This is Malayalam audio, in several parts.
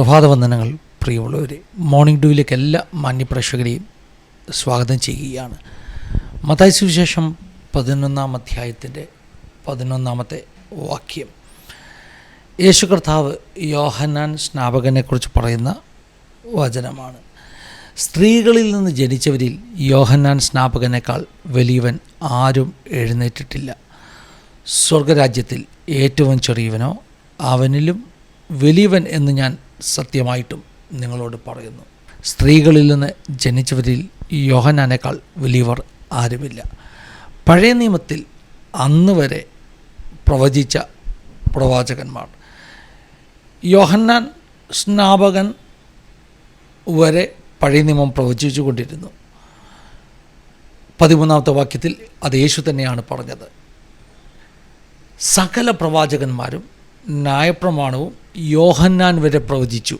പ്രഭാതവന്ദനങ്ങൾ പ്രിയമുള്ളവരെ മോർണിംഗ് ഡ്യൂവിലേക്ക് എല്ലാ മാന്യപ്രേക്ഷകരെയും സ്വാഗതം ചെയ്യുകയാണ്. മതായ സുവിശേഷം പതിനൊന്നാം അധ്യായത്തിന്റെ പതിനൊന്നാമത്തെ വാക്യം. യേശു കർത്താവ് യോഹന്നാൻ സ്നാപകനെക്കുറിച്ച് പറയുന്ന വചനമാണ്. സ്ത്രീകളിൽ നിന്ന് ജനിച്ചവരിൽ യോഹന്നാൻ സ്നാപകനേക്കാൾ വലിയവൻ ആരും എഴുന്നേറ്റിട്ടില്ല. സ്വർഗരാജ്യത്തിൽ ഏറ്റവും ചെറിയവനോ അവനിലും വലിയവൻ എന്ന് ഞാൻ സത്യമായിട്ടും നിങ്ങളോട് പറയുന്നു. സ്ത്രീകളിൽ നിന്ന് ജനിച്ചവരിൽ യോഹനാനേക്കാൾ വലിയവർ ആരുമില്ല. പഴയ നിയമത്തിൽ അന്ന് വരെ പ്രവചിച്ച പ്രവാചകന്മാർ. യോഹന്നാൻ സ്നാപകൻ വരെ പഴയ നിയമം പ്രവചിച്ചു കൊണ്ടിരുന്നു. പതിമൂന്നാമത്തെ വാക്യത്തിൽ അത് യേശു തന്നെയാണ് പറഞ്ഞത്. സകല പ്രവാചകന്മാരും ന്യായപ്രമാണവും യോഹന്നാൻ വരെ പ്രവചിച്ചു.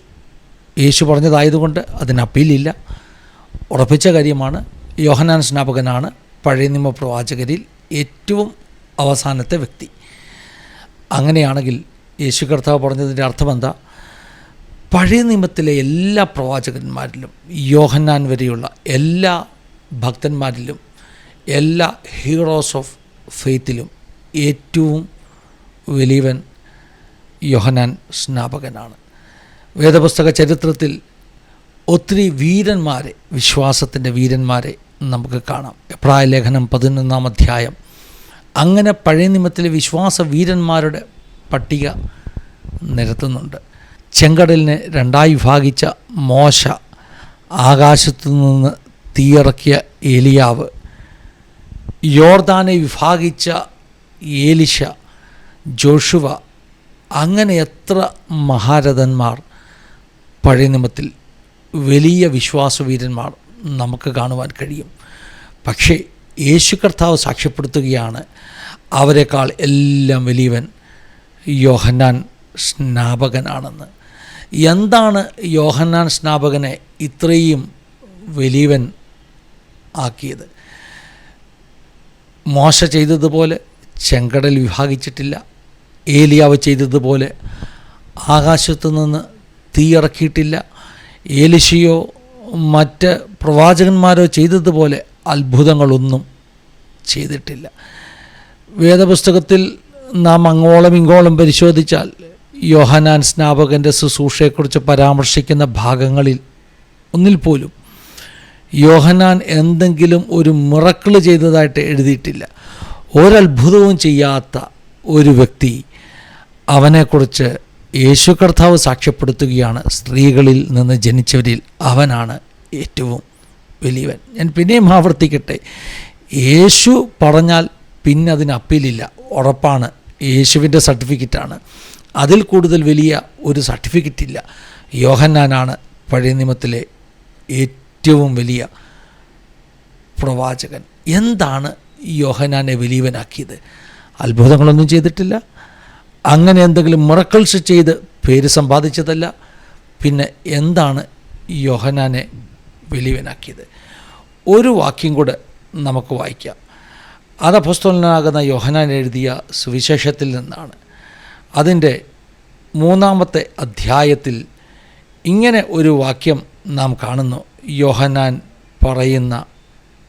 യേശു പറഞ്ഞതായതുകൊണ്ട് അതിന് അപ്പീലില്ല. ഉറപ്പിച്ച കാര്യമാണ് യോഹന്നാൻ സ്നാപകനാണ് പഴയ നിയമ പ്രവാചകരിൽ ഏറ്റവും അവസാനത്തെ വ്യക്തി. അങ്ങനെയാണെങ്കിൽ യേശു കർത്താവ് പറഞ്ഞതിന്റെ അർത്ഥം എന്താ? പഴയ നിയമത്തിലെ എല്ലാ പ്രവാചകന്മാരിലും യോഹന്നാൻ വരെയുള്ള എല്ലാ ഭക്തന്മാരിലും എല്ലാ ഹീറോസ് ഓഫ് ഫെയ്ത്തിലും ഏറ്റവും വലിയവൻ യോഹനാൻ സ്നാപകനാണ്. വേദപുസ്തക ചരിത്രത്തിൽ ഒത്തിരി വീരന്മാരെ വിശ്വാസത്തിന്റെ വീരന്മാരെ നമുക്ക് കാണാം. എപ്രായ ലേഖനം പതിനൊന്നാം അധ്യായം. അങ്ങനെ പഴയ നിയമത്തിലെ വിശ്വാസ വീരന്മാരുടെ പട്ടിക നിരത്തുന്നുണ്ട്. ചെങ്കടലിനെ രണ്ടായി വിഭാഗിച്ച മോശ ആകാശത്തു നിന്ന് തീയിറക്കിയ ഏലിയാവ് യോർദാനെ വിഭാഗിച്ച ഏലിഷ ജോഷുവ അങ്ങനെ എത്ര മഹാരഥന്മാർ പഴയ നിമത്തിൽ വലിയ വിശ്വാസവീരന്മാർ നമുക്ക് കാണുവാൻ കഴിയും. പക്ഷേ യേശു കർത്താവ് സാക്ഷ്യപ്പെടുത്തുകയാണ് അവരെക്കാൾ എല്ലാം വലിയവൻ യോഹന്നാൻ സ്നാപകനാണെന്ന്. എന്താണ് യോഹന്നാൻ സ്നാപകനെ ഇത്രയും വലിയവൻ ആക്കിയത്? മോശ ചെയ്തതുപോലെ ചെങ്കടൽ വിഭാഗിച്ചിട്ടില്ല. ഏലിയാവ് ചെയ്തതുപോലെ ആകാശത്തു നിന്ന് തീയിറക്കിയിട്ടില്ല ഏലിശിയോ മറ്റ് പ്രവാചകന്മാരോ ചെയ്തതുപോലെ അത്ഭുതങ്ങളൊന്നും ചെയ്തിട്ടില്ല. വേദപുസ്തകത്തിൽ നാം അങ്ങോളം ഇങ്ങോളം പരിശോധിച്ചാൽ യോഹനാൻ സ്നാപകന്റെ ശുശ്രൂഷയെക്കുറിച്ച് പരാമർശിക്കുന്ന ഭാഗങ്ങളിൽ ഒന്നിൽ പോലും യോഹനാൻ എന്തെങ്കിലും ഒരു മിറക്കിൾ ചെയ്തതായിട്ട് എഴുതിയിട്ടില്ല. ഒരത്ഭുതവും ചെയ്യാത്ത ഒരു വ്യക്തി അവനെക്കുറിച്ച് യേശു കർത്താവ് സാക്ഷ്യപ്പെടുത്തുകയാണ് സ്ത്രീകളിൽ നിന്ന് ജനിച്ചവരിൽ അവനാണ് ഏറ്റവും വലിയവൻ. ഞാൻ പിന്നെയും ആവർത്തിക്കട്ടെ. യേശു പറഞ്ഞാൽ പിന്നെ അതിന് അപ്പീലില്ല. ഉറപ്പാണ്. യേശുവിന്റെ സർട്ടിഫിക്കറ്റാണ്. അതിൽ കൂടുതൽ വലിയ ഒരു സർട്ടിഫിക്കറ്റ് ഇല്ല യോഹന്നാനാണ് പഴയ നിയമത്തിലെ ഏറ്റവും വലിയ പ്രവാചകൻ. എന്താണ് യോഹനാനെ വലിയവനാക്കിയത്? അത്ഭുതങ്ങളൊന്നും ചെയ്തിട്ടില്ല. അങ്ങനെ എന്തെങ്കിലും മിറക്കിൾസ് ചെയ്ത് പേര് സമ്പാദിച്ചതല്ല. പിന്നെ എന്താണ് യോഹനാനെ വലിയവനാക്കിയത് ഒരു വാക്യം കൂടെ നമുക്ക് വായിക്കാം. അത് അപസ്തോലനാകുന്ന യോഹനാൻ എഴുതിയ സുവിശേഷത്തിൽ നിന്നാണ്. അതിന്റെ മൂന്നാമത്തെ അധ്യായത്തിൽ ഇങ്ങനെ ഒരു വാക്യം നാം കാണുന്നു. യോഹനാൻ പറയുന്ന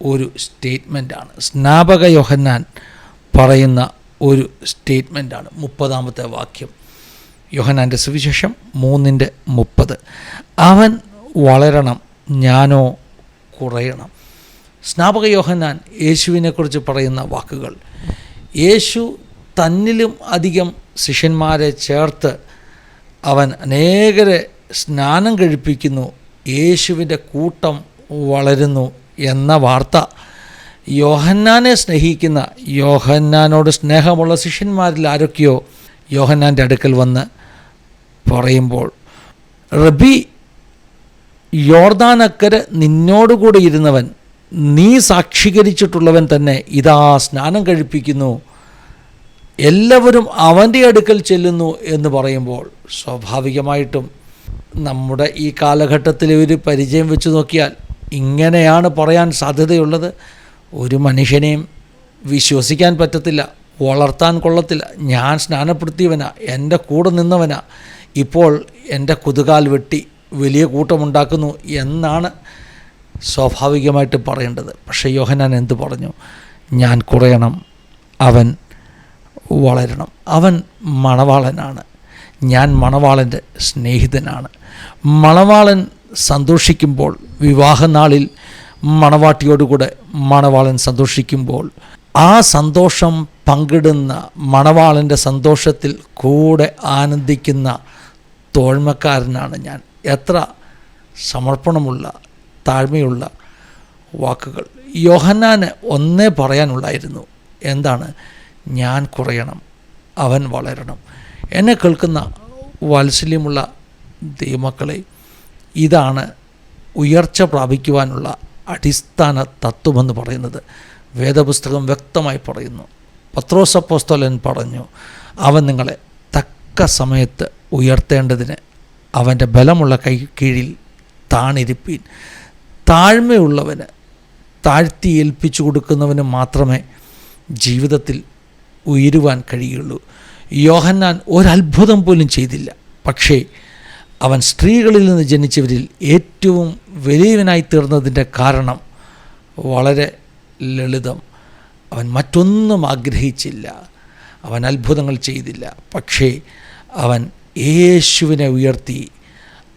ഒരു സ്റ്റേറ്റ്മെന്റാണ് സ്നാപക യോഹന്നാൻ പറയുന്ന ഒരു സ്റ്റേറ്റ്മെന്റാണ് മുപ്പതാമത്തെ വാക്യം. യോഹനാന്റെ സുവിശേഷം മൂന്നിന്റെ മുപ്പത്. അവൻ വളരണം ഞാനോ കുറയണം. സ്നാപക യോഹനാൻ യേശുവിനെക്കുറിച്ച് പറയുന്ന വാക്കുകൾ. യേശു തന്നിലും അധികം ശിഷ്യന്മാരെ ചേർത്ത് അവൻ അനേകരെ സ്നാനം കഴിപ്പിക്കുന്നു. യേശുവിന്റെ കൂട്ടം വളരുന്നു എന്ന വാർത്ത യോഹന്നാനെ സ്നേഹിക്കുന്ന യോഹന്നാനോട് സ്നേഹമുള്ള ശിഷ്യന്മാരിൽ ആരൊക്കെയോ യോഹന്നാന്റെ അടുക്കൽ വന്ന് പറയുമ്പോൾ റബി യോർദാനക്കര നിന്നോടുകൂടെ ഇരുന്നവൻ നീ സാക്ഷീകരിച്ചിട്ടുള്ളവൻ തന്നെ ഇതാ സ്നാനം കഴിപ്പിക്കുന്നു. എല്ലാവരും അവന്റെ അടുക്കൽ ചെല്ലുന്നു എന്ന് പറയുമ്പോൾ സ്വാഭാവികമായിട്ടും നമ്മുടെ ഈ കാലഘട്ടത്തിലെ ഒരു പരിചയം വെച്ച് നോക്കിയാൽ ഇങ്ങനെയാണ് പറയാൻ സാധ്യതയുള്ളത്. ഒരു മനുഷ്യനെയും വിശ്വസിക്കാൻ പറ്റത്തില്ല വളർത്താൻ കൊള്ളത്തില്ല. ഞാൻ സ്നാനപ്പെടുത്തിയവനാ എന്റെ കൂടെ നിന്നവനാ. ഇപ്പോൾ എന്റെ കുതുകാൽ വെട്ടി വലിയ കൂട്ടമുണ്ടാക്കുന്നു എന്നാണ് സ്വാഭാവികമായിട്ട് പറയേണ്ടത്. പക്ഷേ യോഹനാൻ എന്തു പറഞ്ഞു? ഞാൻ കുറയണം അവൻ വളരണം. അവൻ മണവാളനാണ്. ഞാൻ മണവാളന്റെ സ്നേഹിതനാണ്. മണവാളൻ സന്തോഷിക്കുമ്പോൾ വിവാഹനാളിൽ മണവാട്ടിയോടുകൂടെ മണവാളൻ സന്തോഷിക്കുമ്പോൾ ആ സന്തോഷം പങ്കിടുന്ന മണവാളന്റെ സന്തോഷത്തിൽ കൂടെ ആനന്ദിക്കുന്ന തോഴ്മക്കാരനാണ് ഞാൻ. എത്ര സമർപ്പണമുള്ള താഴ്മയുള്ള വാക്കുകൾ. യോഹന്നാന് ഒന്നേ പറയാനുള്ളായിരുന്നു എന്താണ്? ഞാൻ കുറയണം അവൻ വളരണം. എന്നെ കേൾക്കുന്ന വാത്സല്യമുള്ള ദൈവമക്കളെ ഇതാണ് ഉയർച്ച പ്രാപിക്കുവാനുള്ള അടിസ്ഥാന തത്വമെന്ന് പറയുന്നത്. വേദപുസ്തകം വ്യക്തമായി പറയുന്നു. പത്രോസപ്പോസ്തോലൻ പറഞ്ഞു അവൻ നിങ്ങളെ തക്ക സമയത്ത് ഉയർത്തേണ്ടതിന് അവന്റെ ബലമുള്ള കൈ കീഴിൽ താണിരിപ്പീൻ. താഴ്മയുള്ളവന് താഴ്ത്തി ഏൽപ്പിച്ചു കൊടുക്കുന്നവന് മാത്രമേ ജീവിതത്തിൽ ഉയരുവാൻ കഴിയുള്ളൂ. യോഹന്നാൻ ഒരത്ഭുതം പോലും ചെയ്തില്ല. പക്ഷേ അവൻ സ്ത്രീകളിൽ നിന്ന് ജനിച്ചവരിൽ ഏറ്റവും വലിയവനായി തീർന്നതിന്റെ കാരണം വളരെ ലളിതം. അവൻ മറ്റൊന്നും ആഗ്രഹിച്ചില്ല. അവൻ അത്ഭുതങ്ങൾ ചെയ്തില്ല. പക്ഷേ അവൻ യേശുവിനെ ഉയർത്തി.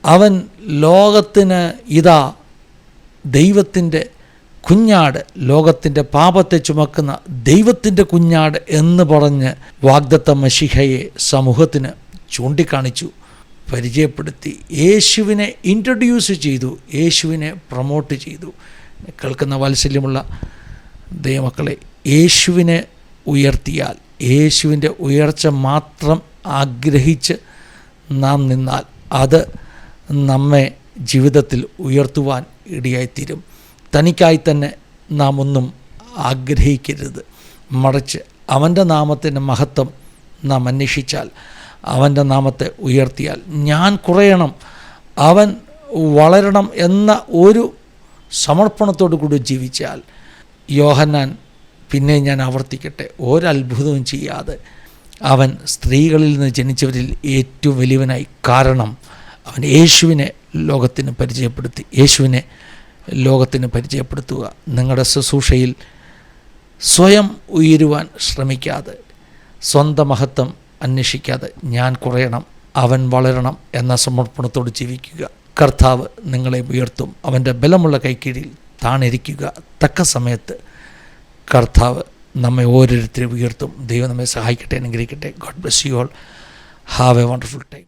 അവൻ ലോകത്തിന് ഇതാ ദൈവത്തിന്റെ കുഞ്ഞാട് ലോകത്തിന്റെ പാപത്തെ ചുമക്കുന്ന ദൈവത്തിന്റെ കുഞ്ഞാട് എന്ന് പറഞ്ഞ് വാഗ്ദത്ത മഷിഹയെ സമൂഹത്തിന് ചൂണ്ടിക്കാണിച്ചു. പരിചയപ്പെടുത്തി. യേശുവിനെ ഇൻട്രൊഡ്യൂസ് ചെയ്തു. യേശുവിനെ പ്രൊമോട്ട് ചെയ്തു. കേൾക്കുന്ന വാത്സല്യമുള്ള ദൈവമക്കളെ യേശുവിനെ ഉയർത്തിയാൽ യേശുവിന്റെ ഉയർച്ച മാത്രം ആഗ്രഹിച്ച് നാം നിന്നാൽ അത് നമ്മെ ജീവിതത്തിൽ ഉയർത്തുവാൻ ഇടയായിത്തീരും. തനിക്കായി തന്നെ നാം ഒന്നും ആഗ്രഹിക്കരുത്. മറിച്ച് അവന്റെ നാമത്തിന്റെ മഹത്വം നാം അന്വേഷിച്ചാൽ അവന്റെ നാമത്തെ ഉയർത്തിയാൽ. ഞാൻ കുറയണം. അവൻ വളരണം എന്ന ഒരു സമർപ്പണത്തോടു കൂടി ജീവിച്ചാൽ യോഹന്നാൻ പിന്നെ ഞാൻ ആവർത്തിക്കട്ടെ. ഒരത്ഭുതവും ചെയ്യാതെ അവൻ സ്ത്രീകളിൽ നിന്ന് ജനിച്ചവരിൽ ഏറ്റവും വലിയവനായി. കാരണം അവൻ യേശുവിനെ ലോകത്തിന് പരിചയപ്പെടുത്തി. യേശുവിനെ ലോകത്തിന് പരിചയപ്പെടുത്തുക. നിങ്ങളുടെ ശുശ്രൂഷയിൽ സ്വയം ഉയരുവാൻ ശ്രമിക്കാതെ സ്വന്തം മഹത്വം അന്വേഷിക്കാതെ ഞാൻ കുറയണം അവൻ വളരണം എന്ന സമർപ്പണത്തോട് ജീവിക്കുക. കർത്താവ് നിങ്ങളെ ഉയർത്തും അവന്റെ ബലമുള്ള കൈക്കീഴിൽ താണിരിക്കുക. തക്ക സമയത്ത് കർത്താവ് നമ്മെ ഓരോരുത്തരും ഉയർത്തും. ദൈവം നമ്മെ സഹായിക്കട്ടെ അനുഗ്രഹിക്കട്ടെ. God bless you all have a wonderful time